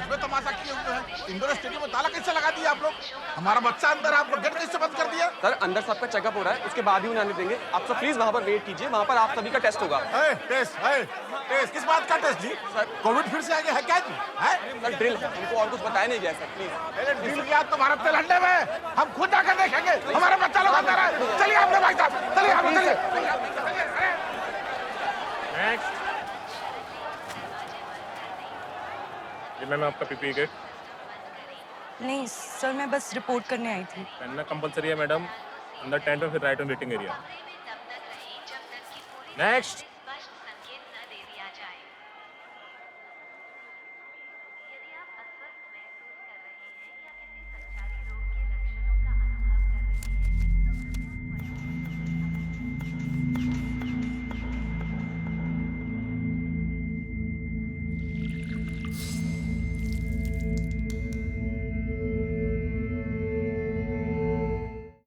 Indoor stadium में ताला कैसे लगा दिया आप लोग? हमारा बच्चा अंदर है, आप लोग गेट कैसे बंद कर दिया? सर अंदर सबका चेकअप हो रहा है उसके बाद ही उन्हें आने देंगे। आप सब प्लीज़ वहाँ पर वेट कीजिए वहाँ पर आप सभी का टेस्ट होगा। है, टेस्ट है टेस्ट किस बात का टेस्ट जी? सर। कोविड फिर से आ गया है क्या जी? है? सर ड्रिल है। हमको और कुछ बताया नहीं गया सर प्लीज़ ड्रिल किया तो भारत तेल अंडे में हम खुद आकर देखेंगे। हमारा बच्चा लोग अंदर है। चलिए आपने भाई साहब चलिए आप लोग, चलिए। नेक्स्ट ये मैम आपका पीपी किट नहीं सर मैं बस रिपोर्ट करने आई थी। पहनना कंपलसरी है मैडम। अंदर टेंट में फिर right on waiting area. Next